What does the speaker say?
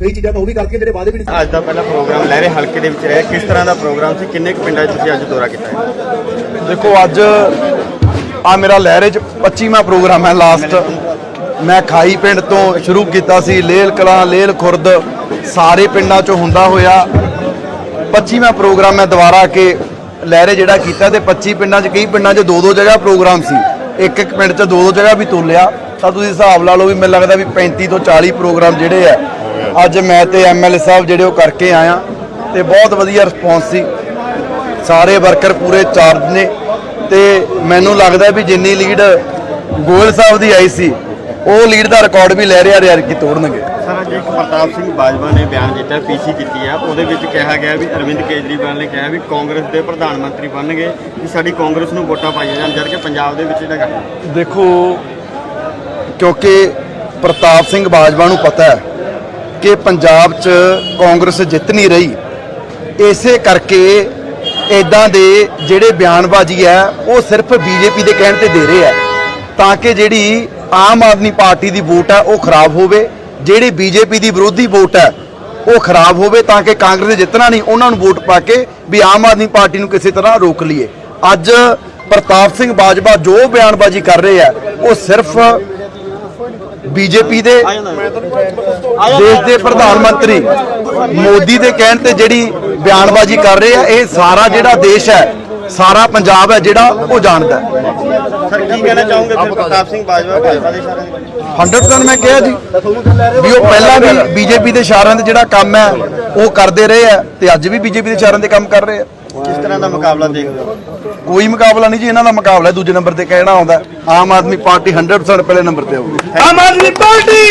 ਕਈ ਚੀਜ਼ਾਂ ਤਾਂ ਉਹ ਵੀ ਕਰਤੀਆਂ ਜਿਹੜੇ ਵਾਅਦੇ ਵੀ ਨਹੀਂ ਅੱਜ ਦਾ ਪਹਿਲਾ ਪ੍ਰੋਗਰਾਮ ਲਹਿਰੇ ਹਲਕੇ ਦੇ ਵਿੱਚ ਰਿਹਾ। ਕਿਸ ਤਰ੍ਹਾਂ ਦਾ ਪ੍ਰੋਗਰਾਮ ਸੀ? ਕਿੰਨੇ ਕੁ ਪਿੰਡਾਂ 'ਚ ਤੁਸੀਂ ਅੱਜ ਦੌਰਾ ਕੀਤਾ ਹੈ? ਦੇਖੋ ਅੱਜ ਆ ਮੇਰਾ ਲਹਿਰੇ ਚ 25ਵਾਂ ਪ੍ਰੋਗਰਾਮ ਹੈ ਲਾਸਟ ਮੈਂ ਖਾਈ ਪਿੰਡ ਤੋਂ ਸ਼ੁਰੂ ਕੀਤਾ ਸੀ ਲੇਲ ਕਲਾਂ ਲੇਲ ਖੁਰਦ ਸਾਰੇ ਪਿੰਡਾਂ ਚੋਂ ਹੁੰਦਾ ਹੋਇਆ। 25ਵਾਂ ਪ੍ਰੋਗਰਾਮ ਮੈਂ ਦੁਬਾਰਾ ਆ ਕੇ ਲਹਿਰੇ ਜਿਹੜਾ ਕੀਤਾ ਤੇ 25 ਪਿੰਡਾਂ 'ਚ ਕਈ ਪਿੰਡਾਂ 'ਚ ਦੋ ਦੋ ਜਗ੍ਹਾ ਪ੍ਰੋਗਰਾਮ ਸੀ। ਇੱਕ ਇੱਕ ਪਿੰਡ 'ਚ ਦੋ ਦੋ ਜਗ੍ਹਾ ਵੀ ਤੋਲਿਆ ਤਾਂ ਤੁਸੀਂ ਹਿਸਾਬ ਲਾ ਲਓ ਵੀ ਮੈਨੂੰ ਲੱਗਦਾ ਵੀ 35 ਤੋਂ 40 ਪ੍ਰੋਗਰਾਮ ਜਿਹੜੇ ਆ ਅੱਜ ਮੈਂ ਤੇ ਐਮਐਲਏ ਸਾਹਿਬ ਜਿਹੜੇ ਉਹ ਕਰਕੇ ਆਇਆ ਤੇ ਬਹੁਤ ਵਧੀਆ ਰਿਸਪੌਂਸ ਸੀ। ਸਾਰੇ ਵਰਕਰ ਪੂਰੇ ਚਾਰਜ ਨੇ ਤੇ ਮੈਨੂੰ ਲੱਗਦਾ ਵੀ ਜਿੰਨੀ ਲੀਡ ਗੋਇਲ ਸਾਹਿਬ ਦੀ ਆਈ ਸੀ ਉਹ ਲੀਡ ਦਾ ਰਿਕਾਰਡ ਵੀ ਲੈ ਰਿਹਾ ਰਿਆ ਕੀ ਤੋੜਨਗੇ। ਸਰ ਅੱਜ ਇੱਕ ਪ੍ਰਤਾਪ ਸਿੰਘ ਬਾਜਵਾ ਨੇ ਬਿਆਨ ਦਿੱਤਾ ਪੀਸੀ ਕੀਤੀ ਆ। ਉਹਦੇ ਵਿੱਚ ਕਿਹਾ ਗਿਆ ਵੀ ਅਰਵਿੰਦ ਕੇਜਰੀਵਾਲ ਨੇ ਕਿਹਾ ਵੀ ਕਾਂਗਰਸ ਦੇ ਪ੍ਰਧਾਨ ਮੰਤਰੀ ਬਣਨਗੇ ਕਿ ਸਾਡੀ ਕਾਂਗਰਸ ਨੂੰ ਵੋਟਾਂ ਪਾਈਆਂ ਜਾਣ ਜਦ ਕਿ ਪੰਜਾਬ ਦੇ ਵਿੱਚ ਇਹਦਾ ਘੱਟ ਦੇਖੋ ਕਿਉਂਕਿ ਪ੍ਰਤਾਪ ਸਿੰਘ ਬਾਜਵਾ ਨੂੰ ਪਤਾ ਹੈ ਕਿ ਪੰਜਾਬ 'ਚ ਕਾਂਗਰਸ ਜਿੱਤ ਨਹੀਂ ਰਹੀ, ਇਸੇ ਕਰਕੇ ਇਦਾਂ ਦੇ ਜਿਹੜੇ ਬਿਆਨਬਾਜ਼ੀ ਹੈ, ਉਹ ਸਿਰਫ ਬੀਜੇਪੀ ਦੇ ਕਹਿਣ ਤੇ ਦੇ ਰਹੇ ਹੈ, ਤਾਂ ਕਿ ਜਿਹੜੀ ਆਮ ਆਦਮੀ ਪਾਰਟੀ ਦੀ ਵੋਟ ਹੈ, ਉਹ ਖਰਾਬ ਹੋਵੇ, ਜਿਹੜੀ ਬੀਜੇਪੀ ਦੀ ਵਿਰੋਧੀ ਵੋਟ ਹੈ, ਉਹ ਖਰਾਬ ਹੋਵੇ, ਤਾਂ ਕਿ ਕਾਂਗਰਸ ਨੇ ਜਿੱਤਣਾ ਨਹੀਂ, ਉਹਨਾਂ ਨੂੰ ਵੋਟ ਪਾ ਕੇ ਵੀ ਆਮ ਆਦਮੀ ਪਾਰਟੀ ਨੂੰ ਕਿਸੇ ਤਰ੍ਹਾਂ ਰੋਕ ਲਈਏ। ਅੱਜ ਪ੍ਰਤਾਪ ਸਿੰਘ ਬਾਜਵਾ ਜੋ ਬਿਆਨਬਾਜ਼ੀ ਕਰ ਰਹੇ ਆ ਉਹ ਸਿਰਫ ਬੀਜੇਪੀ ਦੇ ਦੇਸ਼ ਦੇ ਪ੍ਰਧਾਨ ਮੰਤਰੀ ਮੋਦੀ ਦੇ ਕਹਿਣ ਤੇ ਜਿਹੜੀ ਬਿਆਨਬਾਜ਼ੀ ਕਰ ਰਹੇ ਆ ਇਹ ਸਾਰਾ ਜਿਹੜਾ ਦੇਸ਼ ਹੈ ਸਾਰਾ ਪੰਜਾਬ ਹੈ ਜਿਹੜਾ ਉਹ ਜਾਣਦਾ ਸਰ ਕੀ ਕਹਿਣਾ ਚਾਹੋਗੇ ਫਿਰ ਪ੍ਰਤਾਪ ਸਿੰਘ ਬਾਜਵਾ ਭਾਜਪਾ ਦੇ ਇਸ਼ਾਰੇ 100% ਮੈਂ ਕਿਹਾ ਜੀ ਵੀ ਉਹ ਪਹਿਲਾਂ ਵੀ ਬੀਜੇਪੀ ਦੇ ਇਸ਼ਾਰਿਆਂ ਤੇ ਜਿਹੜਾ ਕੰਮ ਹੈ ਉਹ ਕਰਦੇ ਰਹੇ ਆ ਤੇ ਅੱਜ ਵੀ ਬੀਜੇਪੀ ਦੇ ਇਸ਼ਾਰਿਆਂ ਤੇ ਕੰਮ ਕਰ ਰਹੇ ਆ। ਕਿਸ ਤਰ੍ਹਾਂ ਦਾ ਮੁਕਾਬਲਾ ਦੇਖਦੇ ਹੋ? ਕੋਈ ਮੁਕਾਬਲਾ ਨਹੀਂ ਜੀ ਇਹਨਾਂ ਦਾ ਮੁਕਾਬਲਾ ਦੂਜੇ ਨੰਬਰ ਤੇ ਕਹਿਣਾ ਆਉਂਦਾ ਆਮ ਆਦਮੀ ਪਾਰਟੀ 100% ਪਹਿਲੇ ਨੰਬਰ ਤੇ ਆਊਗੀ। ਆਮ ਆਦਮੀ ਪਾਰਟੀ!